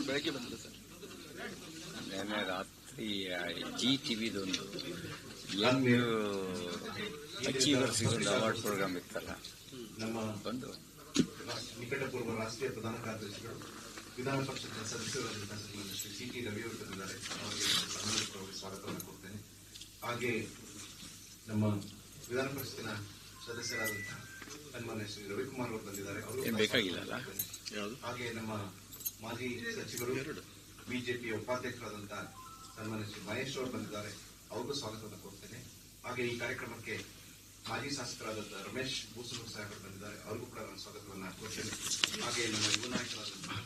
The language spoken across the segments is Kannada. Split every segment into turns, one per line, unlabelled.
ಬೆಳಗ್ಗೆ ಬಂದಿಲ್ಲ ಸರ್
ನಿನ್ನೆ ರಾತ್ರಿ ಜಿ ಟಿ ವಿದೊಂದು ಯಂಗ್ ಅಚೀವರ್ಸ್ ಒಂದು ಅವಾರ್ಡ್ ಪ್ರೋಗ್ರಾಮ್ ಇತ್ತಲ್ಲ ಬಂದು
ನಿಕಟಪೂರ್ವ ರಾಷ್ಟ್ರೀಯ ಪ್ರಧಾನ ಕಾರ್ಯದರ್ಶಿಗಳು ವಿಧಾನ ಪರಿಷತ್ನ ಸದಸ್ಯರಾದಂತಹ ಶ್ರೀಮಂತ ಶ್ರೀ ಸಿ ಟಿ ರವಿ ಅವರು ಅವರಿಗೆ ಸ್ವಾಗತವನ್ನು ಕೊಡ್ತೇನೆ ಹಾಗೆ ನಮ್ಮ ವಿಧಾನ ಪರಿಷತ್ತಿನ ಸದಸ್ಯರಾದಂತಹ ಸನ್ಮಾನ್ಯ ಶ್ರೀ ರವಿಕುಮಾರ್ ಅವರು ಬಂದಿದ್ದಾರೆ. ಅವರು ಹಾಗೆ ನಮ್ಮ ಮಾಜಿ ಸಚಿವರು ಬಿಜೆಪಿ ಉಪಾಧ್ಯಕ್ಷರಾದಂತಹ ಸನ್ಮಾನ್ಯ ಶ್ರೀ ಮಹೇಶ್ ಅವರು ಬಂದಿದ್ದಾರೆ. ಅವ್ರಿಗೂ ಸ್ವಾಗತವನ್ನು ಕೊಡ್ತೇನೆ ಹಾಗೆ ಈ ಕಾರ್ಯಕ್ರಮಕ್ಕೆ ಮಾಜಿ ಶಾಸಕರಾದಂತಹ ರಮೇಶ್ ಬೂಸೂರು ಸಾಹೇಬರು ಬಂದಿದ್ದಾರೆ. ಅವ್ರಿಗೂ ಕೂಡ ನಾನು ಸ್ವಾಗತವನ್ನು ಕೊಡ್ತೇನೆ ಹಾಗೆ ನಮ್ಮ ಯುವ ನಾಯಕರಾದಂತಹ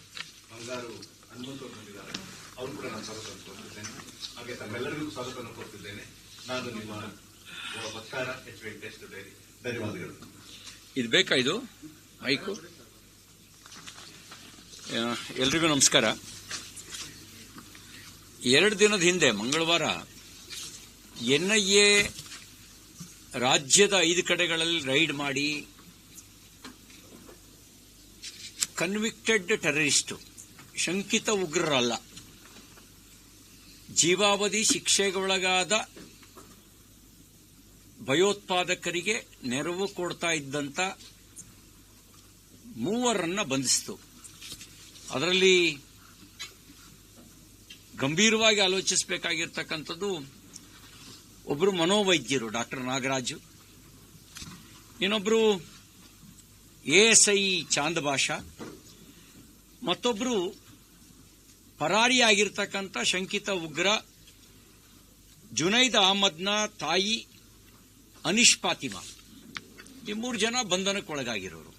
ಬಂಗಾರು ಹನುಮಂತ್ ಅವರು ಬಂದಿದ್ದಾರೆ. ಅವರು ಕೂಡ ನಾನು ಸ್ವಾಗತವನ್ನು ಕೊಡ್ತಿದ್ದೇನೆ ಹಾಗೆ ತಮ್ಮೆಲ್ಲರಿಗೂ ಸ್ವಾಗತವನ್ನು ಕೊಡ್ತಿದ್ದೇನೆ ನಾನು ನಿಮ್ಮ ವಕ್ತಾರ ಎಚ್ ವೆಂಕಟೇಶ್ ಡೈರಿ ಧನ್ಯವಾದಗಳು.
ಇದು ಬೇಕಾ ಇದು? ಮೈಕು? ಎಲ್ರಿಗೂ ನಮಸ್ಕಾರ. ಎರಡು ದಿನದ ಹಿಂದೆ, ಮಂಗಳವಾರ ಎನ್ಐಎ ರಾಜ್ಯದ ಐದು ಕಡೆಗಳಲ್ಲಿ ರೈಡ್ ಮಾಡಿ ಕನ್ವಿಕ್ಟೆಡ್ ಟೆರರಿಸ್ಟು ಶಂಕಿತ ಉಗ್ರರಲ್ಲ. ಜೀವಾವಧಿ ಶಿಕ್ಷೆಗೊಳಗಾದ ಭಯೋತ್ಪಾದಕರಿಗೆ ನೆರವು ಕೊಡ್ತಾ ಇದ್ದಂತ ಮೂವರನ್ನ ಬಂಧಿಸಿತು. ಅದರಲ್ಲಿ ಗಂಭೀರವಾಗಿ ಆಲೋಚಿಸಬೇಕಾಗಿರ್ತಕ್ಕಂಥದ್ದು ಒಬ್ಬರು ಮನೋವೈದ್ಯರು, ಡಾಕ್ಟರ್ ನಾಗರಾಜು. ಇನ್ನೊಬ್ಬರು ಎಎಸ್ಐ ಚಾಂದ್ ಭಾಷಾ ಮತ್ತೊಬ್ಬರು ಪರಾರಿಯಾಗಿರ್ತಕ್ಕಂಥ ಶಂಕಿತ ಉಗ್ರ ಜುನೈದ್ ಅಹಮದ್ನ ತಾಯಿ ಅನಿಶ್ ಫಾತಿಮಾ ಈ ಮೂರು ಜನ ಬಂಧನಕ್ಕೊಳಗಾಗಿರೋರು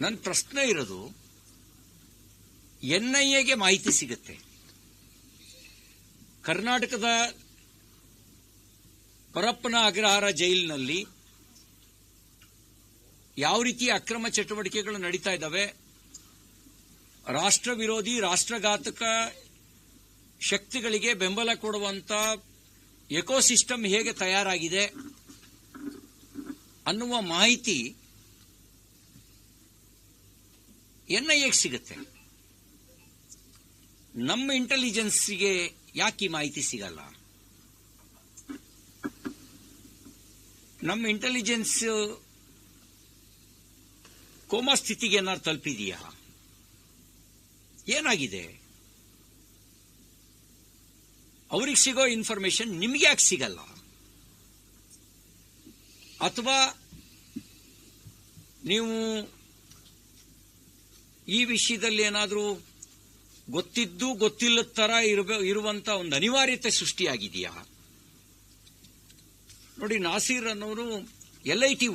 ನನ್ನ ಪ್ರಶ್ನೆ ಇರೋದು ಎನ್ಐಎಗೆ ಮಾಹಿತಿ ಸಿಗುತ್ತೆ. ಕರ್ನಾಟಕದ ಪರಪ್ಪನ ಅಗ್ರಹಾರ ಜೈಲಿನಲ್ಲಿ ಯಾವ ರೀತಿ ಅಕ್ರಮ ಚಟುವಟಿಕೆಗಳು ನಡೀತಾ ಇದ್ದಾವೆ ರಾಷ್ಟ್ರ ವಿರೋಧಿ ರಾಷ್ಟ್ರಘಾತಕ ಶಕ್ತಿಗಳಿಗೆ ಬೆಂಬಲ ಕೊಡುವಂತ ಎಕೋಸಿಸ್ಟಮ್ ಹೇಗೆ ತಯಾರಾಗಿದೆ ಅನ್ನುವ ಮಾಹಿತಿ ಎನ್ಐಎಗೆ ಸಿಗುತ್ತೆ. ನಮ್ಮ ಇಂಟೆಲಿಜೆನ್ಸ್ಗೆ ಯಾಕೆ ಈ ಮಾಹಿತಿ ಸಿಗಲ್ಲ? ನಮ್ಮ ಇಂಟೆಲಿಜೆನ್ಸ್ ಕೋಮಾ ಸ್ಥಿತಿಗೆ ಏನಾದ್ರು ತಲುಪಿದೆಯಾ? ಏನಾಗಿದೆ? ಅವ್ರಿಗೆ ಸಿಗೋ ಇನ್ಫಾರ್ಮೇಶನ್ ನಿಮ್ಗೆ ಯಾಕೆ ಸಿಗಲ್ಲ? ಅಥವಾ ನೀವು ಈ ವಿಷಯದಲ್ಲಿ ಏನಾದರೂ ಗೊತ್ತಿದ್ದು ಗೊತ್ತಿಲ್ಲದ ತರ ಇರಬ- ಇರುವಂತ ಒಂದು ಅನಿವಾರ್ಯತೆ ಸೃಷ್ಟಿಯಾಗಿದೆಯಾ? ನೋಡಿ, ನಾಸೀರ್ ಅನ್ನೋರು L I T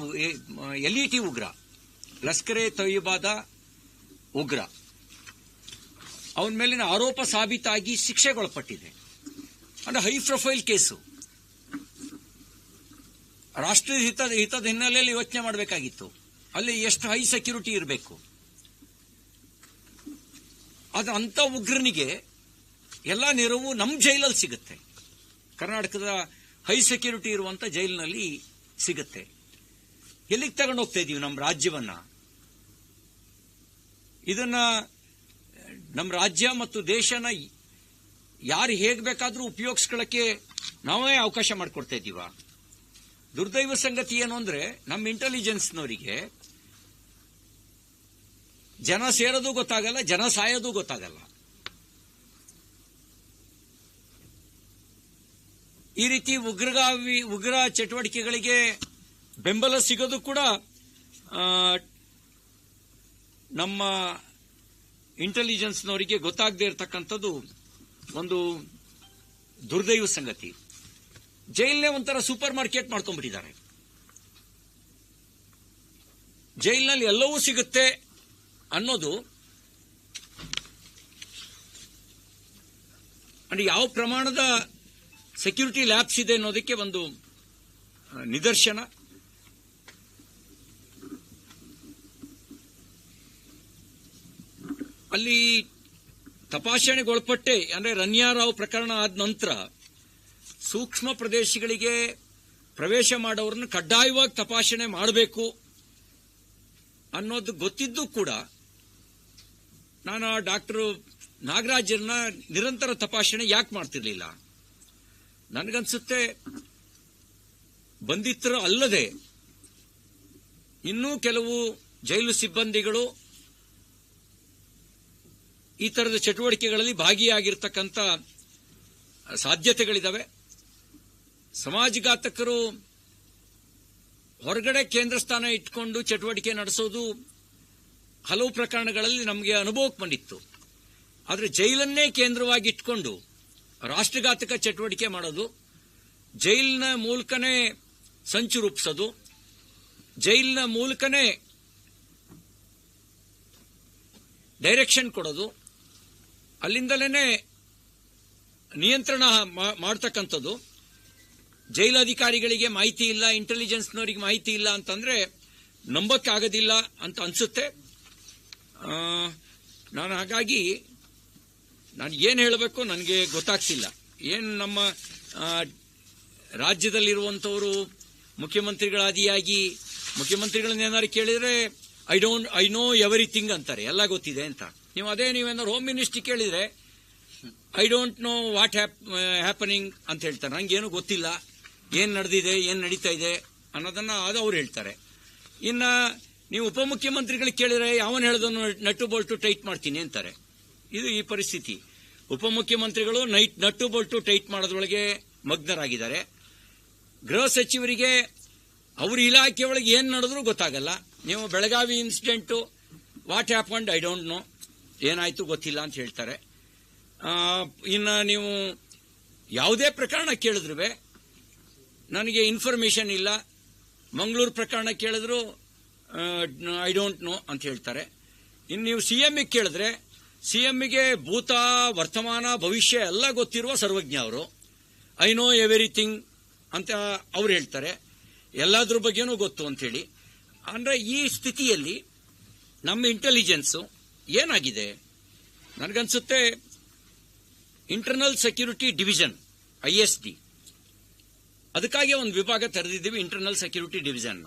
L E T ಉಗ್ರ ಲಸ್ಕರೆ ತೊಯ್ಯಬಾದ ಉಗ್ರ. ಅವನ ಮೇಲಿನ ಆರೋಪ ಸಾಬೀತಾಗಿ ಶಿಕ್ಷೆಗೊಳಪಟ್ಟಿದೆ. ಅಂದ್ರೆ ಹೈ ಪ್ರೊಫೈಲ್ ಕೇಸು. ರಾಷ್ಟ್ರೀಯ ಹಿತದ ಹಿತದ ಹಿನ್ನೆಲೆಯಲ್ಲಿ ಯೋಚನೆ ಮಾಡಬೇಕಾಗಿತ್ತು. ಅಲ್ಲಿ ಎಷ್ಟು ಹೈ ಸೆಕ್ಯೂರಿಟಿ ಇರಬೇಕು. ಆದ್ರೆ ಅಂಥ ಉಗ್ರನಿಗೆ ಎಲ್ಲ ನೆರವು ನಮ್ಮ ಜೈಲಲ್ಲಿ ಸಿಗುತ್ತೆ. ಕರ್ನಾಟಕದ ಹೈ ಸೆಕ್ಯೂರಿಟಿ ಇರುವಂತ ಜೈಲಿನಲ್ಲಿ ಸಿಗುತ್ತೆ. ಎಲ್ಲಿಗೆ ತಗೊಂಡು ಹೋಗ್ತಾ ಇದೀವಿ ನಮ್ಮ ರಾಜ್ಯವನ್ನ? ಇದನ್ನ ನಮ್ಮ ರಾಜ್ಯ ಮತ್ತು ದೇಶನ ಯಾರು ಹೇಗೆ ಬೇಕಾದರೂ ಉಪಯೋಗಿಸ್ಕೊಳ್ಳೋಕ್ಕೆ ನಾವೇ ಅವಕಾಶ ಮಾಡಿಕೊಡ್ತಾ ಇದ್ದೀವ? ದುರ್ದೈವ ಸಂಗತಿ ಏನು ಅಂದರೆ ನಮ್ಮ ಇಂಟೆಲಿಜೆನ್ಸ್ನವರಿಗೆ ಜನ ಸೇರೋದು ಗೊತ್ತಾಗಲ್ಲ, ಜನ ಸಾಯೋದು ಗೊತ್ತಾಗಲ್ಲ. ಈ ರೀತಿ ಉಗ್ರಗಾವಿ, ಉಗ್ರ ಚಟುವಟಿಕೆಗಳಿಗೆ ಬೆಂಬಲ ಸಿಗೋದು ಕೂಡ ನಮ್ಮ ಇಂಟೆಲಿಜೆನ್ಸ್ನವರಿಗೆ ಗೊತ್ತಾಗದೇ ಇರತಕ್ಕಂಥದ್ದು ಒಂದು ದುರ್ದೈವ ಸಂಗತಿ. ಜೈಲ್ನೇ ಒಂಥರ ಸೂಪರ್ ಮಾರ್ಕೆಟ್ ಮಾಡ್ಕೊಂಡ್ಬಿಟ್ಟಿದ್ದಾರೆ. ಜೈಲಿನಲ್ಲಿ ಎಲ್ಲವೂ ಸಿಗುತ್ತೆ ಅನ್ನೋದು ಅಂದ್ರೆ ಯಾವ ಪ್ರಮಾಣದ ಸೆಕ್ಯೂರಿಟಿ ಲ್ಯಾಬ್ಸ್ ಇದೆ ಅನ್ನೋದಕ್ಕೆ ಒಂದು ನಿದರ್ಶನ. ಅಲ್ಲಿ ತಪಾಸಣೆಗೊಳಪಟ್ಟೆ, ಅಂದ್ರೆ ರನ್ಯಾರಾವ್ ಪ್ರಕರಣ ಆದ ನಂತರ ಸೂಕ್ಷ್ಮ ಪ್ರದೇಶಗಳಿಗೆ ಪ್ರವೇಶ ಮಾಡೋರನ್ನ ಕಡ್ಡಾಯವಾಗಿ ತಪಾಸಣೆ ಮಾಡಬೇಕು ಅನ್ನೋದು ಗೊತ್ತಿದ್ದು ಕೂಡ ನಾನು ಡಾಕ್ಟರ್ ನಾಗರಾಜರನ್ನ ನಿರಂತರ ತಪಾಸಣೆ ಯಾಕೆ ಮಾಡ್ತಿರ್ಲಿಲ್ಲ? ನನಗನ್ಸುತ್ತೆ ಬಂಧಿತರು ಅಲ್ಲದೆ ಇನ್ನೂ ಕೆಲವು ಜೈಲು ಸಿಬ್ಬಂದಿಗಳು ಈ ತರದ ಚಟುವಟಿಕೆಗಳಲ್ಲಿ ಭಾಗಿಯಾಗಿರ್ತಕ್ಕಂಥ ಸಾಧ್ಯತೆಗಳಿದ್ದಾವೆ ಸಮಾಜಘಾತಕರು ಹೊರಗಡೆ ಕೇಂದ್ರ ಸ್ಥಾನ ಇಟ್ಕೊಂಡು ಚಟುವಟಿಕೆ ನಡೆಸೋದು ಹಲವು ಪ್ರಕರಣಗಳಲ್ಲಿ ನಮಗೆ ಅನುಭವಕ್ಕೆ ಬಂದಿತ್ತು. ಆದರೆ ಜೈಲನ್ನೇ ಕೇಂದ್ರವಾಗಿ ಇಟ್ಕೊಂಡು ರಾಷ್ಟ್ರಘಾತಕ ಚಟುವಟಿಕೆ ಮಾಡೋದು, ಜೈಲಿನ ಮೂಲಕನೇ ಸಂಚು ರೂಪಿಸೋದು, ಜೈಲಿನ ಮೂಲಕನೇ ಡೈರೆಕ್ಷನ್ ಕೊಡೋದು ಅಲ್ಲಿಂದಲೇ ನಿಯಂತ್ರಣ ಮಾಡ್ತಕ್ಕಂಥದ್ದು. ಜೈಲಧಿಕಾರಿಗಳಿಗೆ ಮಾಹಿತಿ ಇಲ್ಲ ಇಂಟೆಲಿಜೆನ್ಸ್ನವರಿಗೆ ಮಾಹಿತಿ ಇಲ್ಲ ಅಂತಂದ್ರೆ ನಂಬಕ್ಕಾಗೋದಿಲ್ಲ ಅಂತ ಅನ್ಸುತ್ತೆ. ನಾನು ಹಾಗಾಗಿ ನಾನು ಏನು ಹೇಳಬೇಕು ನನಗೆ ಗೊತ್ತಾಗ್ತಿಲ್ಲ. ಏನು ನಮ್ಮ ರಾಜ್ಯದಲ್ಲಿರುವಂಥವರು ಮುಖ್ಯಮಂತ್ರಿಗಳಾದಿಯಾಗಿ, ಮುಖ್ಯಮಂತ್ರಿಗಳನ್ನೇನಾದ್ರು ಕೇಳಿದ್ರೆ I don't I know everything ಅಂತಾರೆ. ಎಲ್ಲ ಗೊತ್ತಿದೆ ಅಂತ. ನೀವು ಅದೇ ನೀವೇನಾದ್ರು ಹೋಮ್ ಮಿನಿಸ್ಟ್ರಿ ಕೇಳಿದ್ರೆ I don't know what happening ಅಂತ ಹೇಳ್ತಾರೆ. ನಂಗೇನು ಗೊತ್ತಿಲ್ಲ. ಏನು ನಡೆದಿದೆ, ಏನು ನಡೀತಾ ಇದೆ ಅನ್ನೋದನ್ನ ಅದು ಅವ್ರು ಹೇಳ್ತಾರೆ. ಇನ್ನ ನೀವು ಉಪಮುಖ್ಯಮಂತ್ರಿಗಳಿಗೆ ಕೇಳಿದ್ರೆ, ಯಾವನ್ ಹೇಳೋದನ್ನು ನಟ್ಟು ಬೋಲ್ಟು ಟೈಟ್ ಮಾಡ್ತೀನಿ ಅಂತಾರೆ. ಇದು ಈ ಪರಿಸ್ಥಿತಿ. ಉಪಮುಖ್ಯಮಂತ್ರಿಗಳು ನೈಟ್, ನಟ್ಟು ಬೋಲ್ಟು ಟೈಟ್ ಮಾಡೋದ್ರೊಳಗೆ ಮಗ್ನರಾಗಿದ್ದಾರೆ. ಗೃಹ ಸಚಿವರಿಗೆ, ಅವ್ರ ಇಲಾಖೆ ಒಳಗೆ ಏನ್ ನಡೆದ್ರೂ ಗೊತ್ತಾಗಲ್ಲ. ನೀವು Belagavi incident what happened I don't know ಏನಾಯ್ತು ಗೊತ್ತಿಲ್ಲ ಅಂತ ಹೇಳ್ತಾರೆ. ಇನ್ನು ನೀವು ಯಾವುದೇ ಪ್ರಕರಣ ಕೇಳಿದ್ರು ನನಗೆ ಇನ್ಫಾರ್ಮೇಶನ್ ಇಲ್ಲ. ಮಂಗಳೂರು ಪ್ರಕರಣ ಕೇಳಿದ್ರು ಐ ಡೋಂಟ್ ನೋ ಅಂತ ಹೇಳ್ತಾರೆ. ಇನ್ನು ನೀವು ಸಿ ಎಂ ಕೇಳಿದ್ರೆ ಸಿ ಗೆ ಭೂತ, ವರ್ತಮಾನ, ಭವಿಷ್ಯ ಎಲ್ಲ ಗೊತ್ತಿರುವ ಸರ್ವಜ್ಞ ಅವರು. ಐ ನೋ ಎವ್ರಿಥಿಂಗ್ ಅಂತ ಅವ್ರು ಹೇಳ್ತಾರೆ. ಎಲ್ಲದ್ರ ಬಗ್ಗೆನೂ ಗೊತ್ತು ಅಂತೇಳಿ ಅಂದ್ರೆ ಈ ಸ್ಥಿತಿಯಲ್ಲಿ ನಮ್ಮ ಇಂಟೆಲಿಜೆನ್ಸು ಏನಾಗಿದೆ? ನನಗನ್ಸುತ್ತೆ internal security division I S D ಅದಕ್ಕಾಗಿ ಒಂದು ವಿಭಾಗ ತೆರೆದಿದ್ದೀವಿ internal security division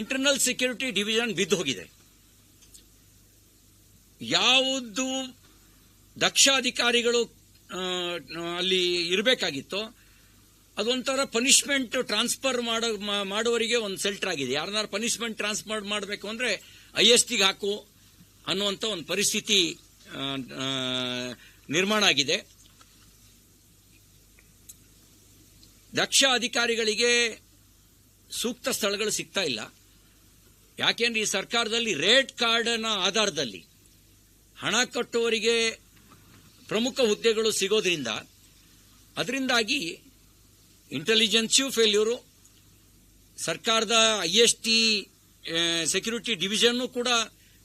internal security division ಬಿದ್ದು ಹೋಗಿದೆ. ಯಾವುದು ದಕ್ಷ ಅಧಿಕಾರಿಗಳು ಅಲ್ಲಿ ಇರಬೇಕಾಗಿತ್ತು, ಅದೊಂಥರ ಪನಿಷ್ಮೆಂಟ್ ಟ್ರಾನ್ಸ್ಫರ್ ಮಾಡೋ ಮಾಡುವವರಿಗೆ ಒಂದು ಸೆಲ್ಟರ್ ಆಗಿದೆ. ಯಾರನ್ನಾರು ಪನಿಷ್ಮೆಂಟ್ ಟ್ರಾನ್ಸ್ಫರ್ ಮಾಡಬೇಕು ಅಂದ್ರೆ ಐ ಎಸ್ ಟಿಗೆ ಹಾಕು. ಅನ್ನುವಂಥ ಒಂದು ಪರಿಸ್ಥಿತಿ ನಿರ್ಮಾಣ ಆಗಿದೆ. ದಕ್ಷ ಅಧಿಕಾರಿಗಳಿಗೆ ಸೂಕ್ತ ಸ್ಥಳಗಳು ಸಿಗ್ತಾ ಇಲ್ಲ. ಯಾಕೆಂದ್ರೆ ಈ ಸರ್ಕಾರದಲ್ಲಿ ರೇಟ್ ಕಾರ್ಡ್ನ ಆಧಾರದಲ್ಲಿ ಹಣ ಕಟ್ಟುವವರಿಗೆ ಪ್ರಮುಖ ಹುದ್ದೆಗಳು ಸಿಗೋದ್ರಿಂದ, ಅದರಿಂದಾಗಿ ಇಂಟೆಲಿಜೆನ್ಸಿಯೂ ಫೇಲ್ಯೂರು ಸರ್ಕಾರದ ಐ ಎಸ್ ಟಿ ಸೆಕ್ಯೂರಿಟಿ ಡಿವಿಷನ್ನು ಕೂಡ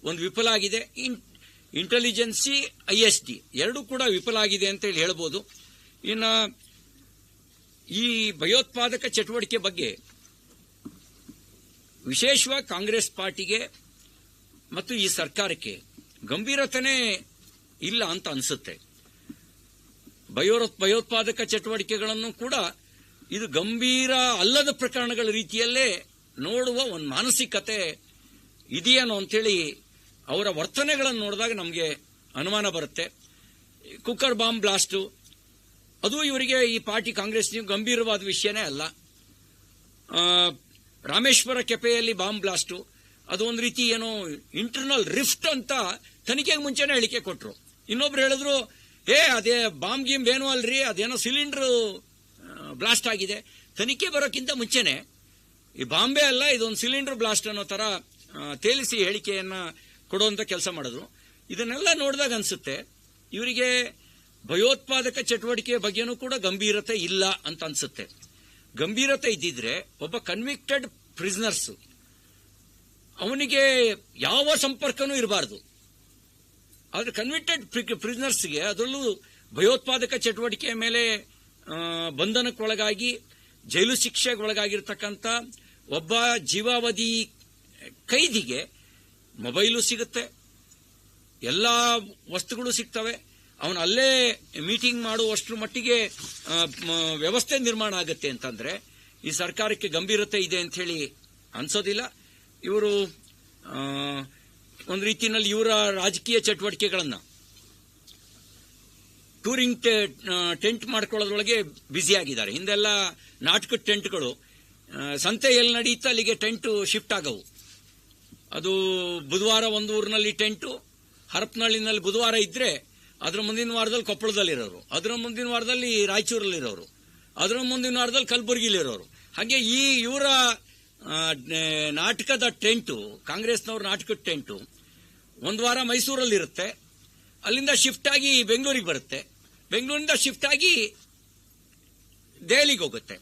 ಒಂದು ವಿಫಲ ಆಗಿದೆ. ಇಂಟೆಲಿಜೆನ್ಸಿ ಐ ಎಸ್ ಡಿ ಎರಡೂ ಕೂಡ ವಿಫಲ ಆಗಿದೆ ಅಂತ ಹೇಳಿ ಹೇಳ್ಬೋದು. ಇನ್ನು ಈ ಭಯೋತ್ಪಾದಕ ಚಟುವಟಿಕೆ ಬಗ್ಗೆ ವಿಶೇಷವಾಗಿ ಕಾಂಗ್ರೆಸ್ ಪಾರ್ಟಿಗೆ ಮತ್ತು ಈ ಸರ್ಕಾರಕ್ಕೆ ಗಂಭೀರತೆ ಇಲ್ಲ ಅಂತ ಅನಿಸುತ್ತೆ. ಭಯೋ ಭಯೋತ್ಪಾದಕ ಚಟುವಟಿಕೆಗಳನ್ನು ಕೂಡ ಇದು ಗಂಭೀರ ಅಲ್ಲದ ಪ್ರಕರಣಗಳ ರೀತಿಯಲ್ಲೇ ನೋಡುವ ಒಂದು ಮಾನಸಿಕತೆ ಇದೆಯೇನೋ ಅಂತೇಳಿ ಅವರ ವರ್ತನೆಗಳನ್ನು ನೋಡಿದಾಗ ನಮಗೆ ಅನುಮಾನ ಬರುತ್ತೆ. Cooker bomb blast. ಅದು ಇವರಿಗೆ ಈ ಪಾರ್ಟಿ ಕಾಂಗ್ರೆಸ್ ಗಂಭೀರವಾದ ವಿಷಯನೇ ಅಲ್ಲ. ರಾಮೇಶ್ವರ ಕೆಪೆಯಲ್ಲಿ ಬಾಂಬ್ ಬ್ಲಾಸ್ಟು. ಅದು ಒಂದು ರೀತಿ ಏನೋ ಇಂಟರ್ನಲ್ ರಿಫ್ಟ್ ಅಂತ ತನಿಖೆಗೆ ಮುಂಚೆನೇ ಹೇಳಿಕೆ ಕೊಟ್ಟರು ಇನ್ನೊಬ್ರು ಹೇಳಿದ್ರು ಏ ಅದೇ ಬಾಂಬ್ ಗೀಮ್ ಏನೂ ಅಲ್ರಿ ಅದೇನೋ ಸಿಲಿಂಡರ್ ಬ್ಲಾಸ್ಟ್ ಆಗಿದೆ. ತನಿಖೆ ಬರೋಕ್ಕಿಂತ ಮುಂಚೆನೆ ಈ ಬಾಂಬೆ ಅಲ್ಲ ಇದೊಂದು ಸಿಲಿಂಡರ್ ಬ್ಲಾಸ್ಟ್ ಅನ್ನೋ ಆ, ತೇಲಿಸಿ ಹೇಳಿಕೆಯನ್ನ ಕೊಡುವಂತ ಕೆಲಸ ಮಾಡಿದ್ರು. ಇದನ್ನೆಲ್ಲ ನೋಡಿದಾಗ ಅನ್ಸುತ್ತೆ, ಇವರಿಗೆ ಭಯೋತ್ಪಾದಕ ಚಟುವಟಿಕೆ ಬಗ್ಗೆನೂ ಕೂಡ ಗಂಭೀರತೆ ಇಲ್ಲ ಅಂತ ಅನ್ಸುತ್ತೆ. ಗಂಭೀರತೆ ಇದ್ದಿದ್ರೆ ಒಬ್ಬ ಕನ್ವಿಕ್ಟೆಡ್ ಪ್ರಿಸ್ನರ್ಸ್ ಅವನಿಗೆ ಯಾವ ಸಂಪರ್ಕನೂ ಇರಬಾರ್ದು. ಆದರೆ ಕನ್ವಿಕ್ಟೆಡ್ ಪ್ರಿಸ್ನರ್ಸ್ಗೆ ಅದರಲ್ಲೂ ಭಯೋತ್ಪಾದಕ ಚಟುವಟಿಕೆ ಮೇಲೆ ಬಂಧನಕ್ಕೊಳಗಾಗಿ, ಜೈಲು ಶಿಕ್ಷೆಗೊಳಗಾಗಿರ್ತಕ್ಕಂಥ ಒಬ್ಬ ಜೀವಾವಧಿ ಕೈದಿಗೆ ಮೊಬೈಲು ಸಿಗುತ್ತೆ, ಎಲ್ಲ ವಸ್ತುಗಳು ಸಿಗ್ತವೆ. ಅವನು ಅಲ್ಲೇ ಮೀಟಿಂಗ್ ಮಾಡುವಷ್ಟರ ಮಟ್ಟಿಗೆ ವ್ಯವಸ್ಥೆ ನಿರ್ಮಾಣ ಆಗುತ್ತೆ ಅಂತಂದ್ರೆ, ಈ ಸರ್ಕಾರಕ್ಕೆ ಗಂಭೀರತೆ ಇದೆ ಅಂತ ಹೇಳಿ ಅನ್ಸೋದಿಲ್ಲ. ಇವರು ಒಂದು ರೀತಿಯಲ್ಲಿ ಇವರ ರಾಜಕೀಯ ಚಟುವಟಿಕೆಗಳನ್ನು ಟೂರಿಂಗ್ ಟೆಂಟ್ ಮಾಡ್ಕೊಳ್ಳೋದ್ರೊಳಗೆ ಬ್ಯುಸಿ ಆಗಿದ್ದಾರೆ. ಹಿಂದೆಲ್ಲ ನಾಟಕ ಟೆಂಟ್ಗಳು ಸಂತೆ ಎಲ್ಲಿ ನಡೀತಾ ಅಲ್ಲಿಗೆ ಟೆಂಟ್ ಶಿಫ್ಟ್ ಆಗವು. ಅದು ಬುಧವಾರ ಒಂದು ಊರಿನಲ್ಲಿ ಟೆಂಟು, ಹರಪನಹಳ್ಳಿನಲ್ಲಿ ಬುಧವಾರ ಇದ್ರೆ ಅದರ ಮುಂದಿನ ವಾರದಲ್ಲಿ ಕೊಪ್ಪಳದಲ್ಲಿರೋರು, ಅದರ ಮುಂದಿನ ವಾರದಲ್ಲಿ ರಾಯಚೂರಲ್ಲಿರೋರು, ಅದರ ಮುಂದಿನ ವಾರದಲ್ಲಿ ಕಲಬುರಗಿಲಿರೋರು. ಹಾಗೆ ಈ ಇವರ ನಾಟಕದ ಟೆಂಟು, ಕಾಂಗ್ರೆಸ್ನವ್ರ ನಾಟಕದ ಟೆಂಟು, ಒಂದು ವಾರ ಮೈಸೂರಲ್ಲಿರುತ್ತೆ. ಅಲ್ಲಿಂದ ಶಿಫ್ಟ್ ಆಗಿ ಬೆಂಗಳೂರಿಗೆ ಬರುತ್ತೆ. ಬೆಂಗಳೂರಿಂದ ಶಿಫ್ಟ್ ಆಗಿ ದೆಹಲಿಗೆ ಹೋಗುತ್ತೆ.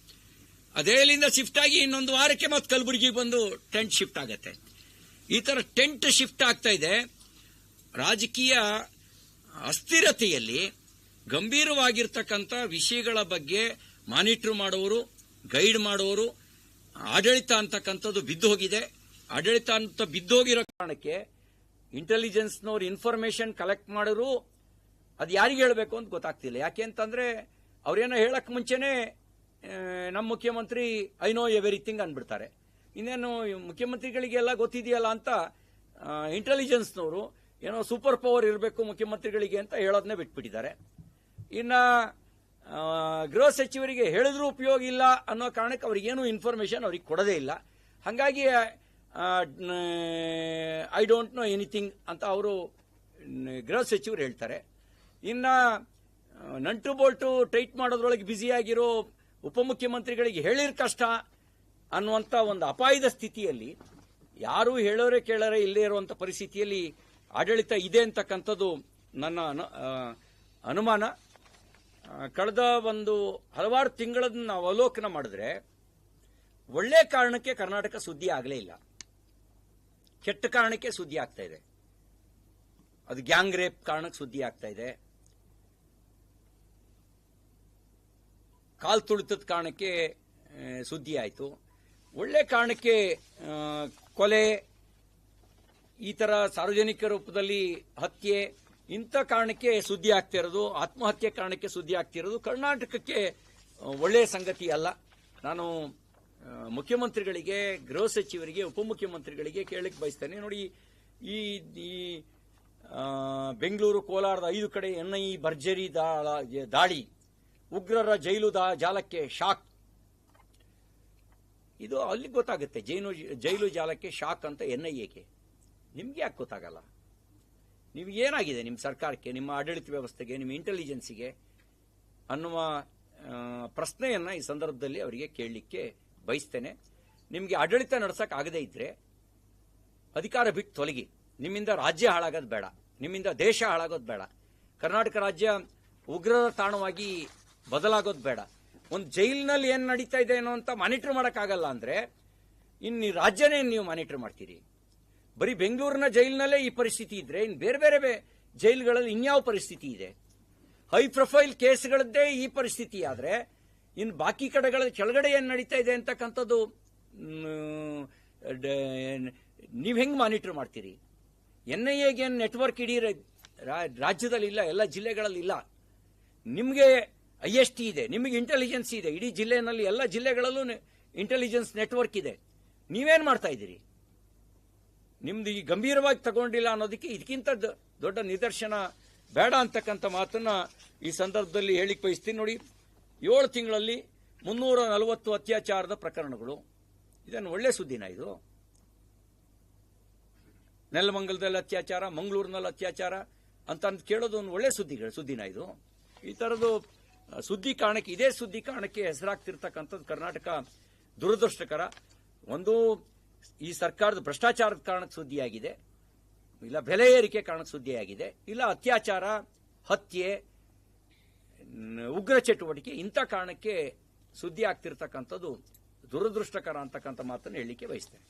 ಆ ದೆಹಲಿಯಿಂದ ಶಿಫ್ಟ್ ಆಗಿ ಇನ್ನೊಂದು ವಾರಕ್ಕೆ ಮತ್ತೆ ಕಲಬುರಗಿಗೆ ಬಂದು ಟೆಂಟ್ ಶಿಫ್ಟ್ ಆಗತ್ತೆ. ಈ ತರ ಟೆಂಟ್ ಶಿಫ್ಟ್ ಆಗ್ತಾ ಇದೆ. ರಾಜಕೀಯ ಅಸ್ಥಿರತೆಯಲ್ಲಿ ಗಂಭೀರವಾಗಿರ್ತಕ್ಕಂಥ ವಿಷಯಗಳ ಬಗ್ಗೆ ಮಾನಿಟರ್ ಮಾಡೋರು ಗೈಡ್ ಮಾಡೋರು ಆಡಳಿತ ಅಂತಕ್ಕಂಥದ್ದು ಬಿದ್ದು ಹೋಗಿದೆ. ಆಡಳಿತ ಅಂತ ಬಿದ್ದೋಗಿರೋ ಕಾರಣಕ್ಕೆ ಇಂಟೆಲಿಜೆನ್ಸ್ನವ್ರು ಇನ್ಫಾರ್ಮೇಶನ್ ಕಲೆಕ್ಟ್ ಮಾಡಿದ್ರು, ಅದು ಯಾರಿಗೆ ಹೇಳಬೇಕು ಅಂತ ಗೊತ್ತಾಗ್ತಿಲ್ಲ. ಯಾಕೆ ಅಂತಂದ್ರೆ ಅವ್ರೇನೋ ಹೇಳಕ್ ಮುಂಚೆನೆ ನಮ್ಮ ಮುಖ್ಯಮಂತ್ರಿ ಐ ನೋ ಎವ್ರಿಥಿಂಗ್ ಅಂದ್ಬಿಡ್ತಾರೆ. ಇನ್ನೇನು ಮುಖ್ಯಮಂತ್ರಿಗಳಿಗೆಲ್ಲ ಗೊತ್ತಿದೆಯಲ್ಲ ಅಂತ ಇಂಟೆಲಿಜೆನ್ಸ್ನವರು ಏನೋ ಸೂಪರ್ ಪವರ್ ಇರಬೇಕು ಮುಖ್ಯಮಂತ್ರಿಗಳಿಗೆ ಅಂತ ಹೇಳೋದನ್ನೇ ಬಿಟ್ಬಿಟ್ಟಿದ್ದಾರೆ. ಇನ್ನ ಗೃಹ ಸಚಿವರಿಗೆ ಹೇಳಿದ್ರೂ ಉಪಯೋಗ ಇಲ್ಲ ಅನ್ನೋ ಕಾರಣಕ್ಕೆ ಅವ್ರಿಗೇನು ಇನ್ಫಾರ್ಮೇಷನ್ ಅವ್ರಿಗೆ ಕೊಡೋದೇ ಇಲ್ಲ. ಹಾಗಾಗಿ ಐ ಡೋಂಟ್ ನೋ ಎನಿಥಿಂಗ್ ಅಂತ ಅವರು ಗೃಹ ಸಚಿವರು ಹೇಳ್ತಾರೆ. ಇನ್ನ ನಂಟು ಬೋಲ್ಟು ಟೈಟ್ ಮಾಡೋದ್ರೊಳಗೆ ಬ್ಯುಸಿಯಾಗಿರೋ ಉಪಮುಖ್ಯಮಂತ್ರಿಗಳಿಗೆ ಹೇಳಿರ್ ಕಷ್ಟ. ಅನ್ನುವಂಥ ಒಂದು ಅಪಾಯದ ಸ್ಥಿತಿಯಲ್ಲಿ ಯಾರೂ ಹೇಳೋರೆ ಕೇಳೋರೆ ಇಲ್ಲೇ ಇರುವಂಥ ಪರಿಸ್ಥಿತಿಯಲ್ಲಿ ಆಡಳಿತ ಇದೆ ಅಂತಕ್ಕಂಥದ್ದು ನನ್ನ ಅನು- ಅನುಮಾನ. ಕಳೆದ ಒಂದು ಹಲವಾರು ತಿಂಗಳನ್ನ ನಾವು ಅವಲೋಕನ ಮಾಡಿದ್ರೆ ಒಳ್ಳೆ ಕಾರಣಕ್ಕೆ ಕರ್ನಾಟಕ ಸುದ್ದಿ ಆಗಲೇ ಇಲ್ಲ. ಕೆಟ್ಟ ಕಾರಣಕ್ಕೆ ಸುದ್ದಿ ಆಗ್ತಾ ಇದೆ. ಅದು ಗ್ಯಾಂಗ್ ರೇಪ್ ಕಾರಣಕ್ಕೆ ಸುದ್ದಿ ಆಗ್ತಾ ಇದೆ. ಕಾಲ್ ತುಳಿತದ ಕಾರಣಕ್ಕೆ ಸುದ್ದಿ ಆಯಿತು. ಒಳ್ಳೆ ಕಾರಣಕ್ಕೆ ಕೊಲೆ, ಈ ತರ ಸಾರ್ವಜನಿಕ ರೂಪದಲ್ಲಿ ಹತ್ಯೆ, ಇಂಥ ಕಾರಣಕ್ಕೆ ಸುದ್ದಿ ಆಗ್ತಿರೋದು ಆತ್ಮಹತ್ಯೆ ಕಾರಣಕ್ಕೆ ಸುದ್ದಿ ಆಗ್ತಿರೋದು ಕರ್ನಾಟಕಕ್ಕೆ ಒಳ್ಳೆಯ ಸಂಗತಿ ಅಲ್ಲ. ನಾನು ಮುಖ್ಯಮಂತ್ರಿಗಳಿಗೆ, ಗೃಹ ಸಚಿವರಿಗೆ, ಉಪಮುಖ್ಯಮಂತ್ರಿಗಳಿಗೆ ಕೇಳಕ್ಕೆ ಬಯಸ್ತೇನೆ. ನೋಡಿ, ಈ ಈ ಬೆಂಗಳೂರು, ಕೋಲಾರದ ಐದು ಕಡೆ ಎನ್ಐ ಭರ್ಜರಿ ದಾಳ, ದಾಳಿ, ಉಗ್ರರ ಜೈಲು ಜಾಲಕ್ಕೆ ಶಾಕ್. ಇದು ಅಲ್ಲಿ ಗೊತ್ತಾಗುತ್ತೆ. ಜೈಲು ಜೈಲು ಜಾಲಕ್ಕೆ ಶಾಕ್ ಅಂತ ಎನ್ ಐ ಎನ್ಐಎಗೆ ನಿಮ್ಗೆ ಯಾಕೆ ಗೊತ್ತಾಗಲ್ಲ? ನೀವು ಏನಾಗಿದೆ ನಿಮ್ಮ ಸರ್ಕಾರಕ್ಕೆ, ನಿಮ್ಮ ಆಡಳಿತ ವ್ಯವಸ್ಥೆಗೆ, ನಿಮ್ಮ ಇಂಟೆಲಿಜೆನ್ಸಿಗೆ ಅನ್ನುವ ಪ್ರಶ್ನೆಯನ್ನು ಈ ಸಂದರ್ಭದಲ್ಲಿ ಅವರಿಗೆ ಕೇಳಲಿಕ್ಕೆ ಬಯಸ್ತೇನೆ. ನಿಮಗೆ ಆಡಳಿತ ಆಗದೇ ಇದ್ರೆ ಅಧಿಕಾರ ಬಿಟ್ಟು ತೊಲಗಿ. ನಿಮ್ಮಿಂದ ರಾಜ್ಯ ಹಾಳಾಗೋದು ಬೇಡ. ನಿಮ್ಮಿಂದ ದೇಶ ಹಾಳಾಗೋದು ಬೇಡ. ಕರ್ನಾಟಕ ರಾಜ್ಯ ಉಗ್ರರ ತಾಣವಾಗಿ ಬದಲಾಗೋದು ಬೇಡ. ಒಂದು ಜೈಲಿನಲ್ಲಿ ಏನು ನಡೀತಾ ಇದೆ ಏನೋ ಅಂತ ಮಾನಿಟರ್ ಮಾಡೋಕ್ಕಾಗಲ್ಲ ಅಂದರೆ, ಇನ್ನು ರಾಜ್ಯನೇ ನೀವು ಮಾನಿಟರ್ ಮಾಡ್ತೀರಿ. ಬರೀ ಬೆಂಗಳೂರಿನ ಜೈಲಿನಲ್ಲೇ ಈ ಪರಿಸ್ಥಿತಿ ಇದ್ರೆ, ಇನ್ನು ಬೇರೆ ಬೇರೆ ಜೈಲುಗಳಲ್ಲಿ ಇನ್ಯಾವ ಪರಿಸ್ಥಿತಿ ಇದೆ? ಹೈ ಪ್ರೊಫೈಲ್ ಕೇಸ್ಗಳದ್ದೇ ಈ ಪರಿಸ್ಥಿತಿ ಆದರೆ, ಇನ್ನು ಬಾಕಿ ಕಡೆಗಳ ಕೆಳಗಡೆ ಏನು ನಡೀತಾ ಇದೆ ಅಂತಕ್ಕಂಥದ್ದು ನೀವು ಹೆಂಗೆ ಮಾನಿಟರ್ ಮಾಡ್ತೀರಿ? ಎನ್ ಐ ಎಗೆ ಏನು ನೆಟ್ವರ್ಕ್ ಇಡೀ ರಾಜ್ಯದಲ್ಲಿ ಇಲ್ಲ ಎಲ್ಲ ಜಿಲ್ಲೆಗಳಲ್ಲಿ ಇಲ್ಲ ನಿಮಗೆ ಐ ಎಸ್ ಟಿ ಇದೆ ನಿಮಗೆ ಇಂಟೆಲಿಜೆನ್ಸ್ ಇದೆ. ಇಡೀ ಜಿಲ್ಲೆನಲ್ಲಿ ಎಲ್ಲ ಜಿಲ್ಲೆಗಳಲ್ಲೂ ಇಂಟೆಲಿಜೆನ್ಸ್ ನೆಟ್ವರ್ಕ್ ಇದೆ. ನೀವೇನು ಮಾಡ್ತಾ ಇದ್ದೀರಿ? ನಿಮ್ದು ಈ ಗಂಭೀರವಾಗಿ ತಗೊಂಡಿಲ್ಲ ಅನ್ನೋದಕ್ಕೆ ಇದಕ್ಕಿಂತ ದೊಡ್ಡ ನಿದರ್ಶನ ಬೇಡ ಅಂತಕ್ಕಂಥ ಮಾತನ್ನ ಈ ಸಂದರ್ಭದಲ್ಲಿ ಹೇಳಿಕ್ ಬಯಸ್ತೀನಿ ನೋಡಿ. ಏಳು ತಿಂಗಳಲ್ಲಿ ಮುನ್ನೂರ ನಲವತ್ತು ಅತ್ಯಾಚಾರದ ಪ್ರಕರಣಗಳು. ಇದನ್ನು ಒಳ್ಳೆ ಸುದ್ದಿನ ಇದು? ನೆಲಮಂಗಲದಲ್ಲಿ ಅತ್ಯಾಚಾರ ಮಂಗಳೂರಿನಲ್ಲಿ ಅತ್ಯಾಚಾರ ಅಂತ ಕೇಳೋದು ಒಂದು ಒಳ್ಳೆ ಸುದ್ದಿಗಳು ಸುದ್ದಿನ ಇದು? ಈ ತರದ್ದು ಆ, ಸುದ್ದಿ ಕಾರಣಕ್ಕೆ, ಇದೇ ಸುದ್ದಿ ಕಾರಣಕ್ಕೆ ಹೆಸರಾಗ್ತಿರ್ತಕ್ಕಂಥದ್ದು ಕರ್ನಾಟಕ ದುರದೃಷ್ಟಕರ. ಒಂದು, ಈ ಸರ್ಕಾರದ ಭ್ರಷ್ಟಾಚಾರದ ಕಾರಣಕ್ಕೆ ಸುದ್ದಿಯಾಗಿದೆ, ಇಲ್ಲ ಬೆಲೆ ಏರಿಕೆ ಕಾರಣಕ್ಕೆ ಸುದ್ದಿಯಾಗಿದೆ, ಇಲ್ಲ ಅತ್ಯಾಚಾರ, ಹತ್ಯೆ ಉಗ್ರ ಚಟುವಟಿಕೆ, ಇಂಥ ಕಾರಣಕ್ಕೆ ಸುದ್ದಿ ಆಗ್ತಿರ್ತಕ್ಕಂಥದ್ದು ದುರದೃಷ್ಟಕರ ಅಂತಕ್ಕಂಥ ಮಾತನ್ನು ಹೇಳಲಿಕ್ಕೆ ಬಯಸ್ತೇನೆ.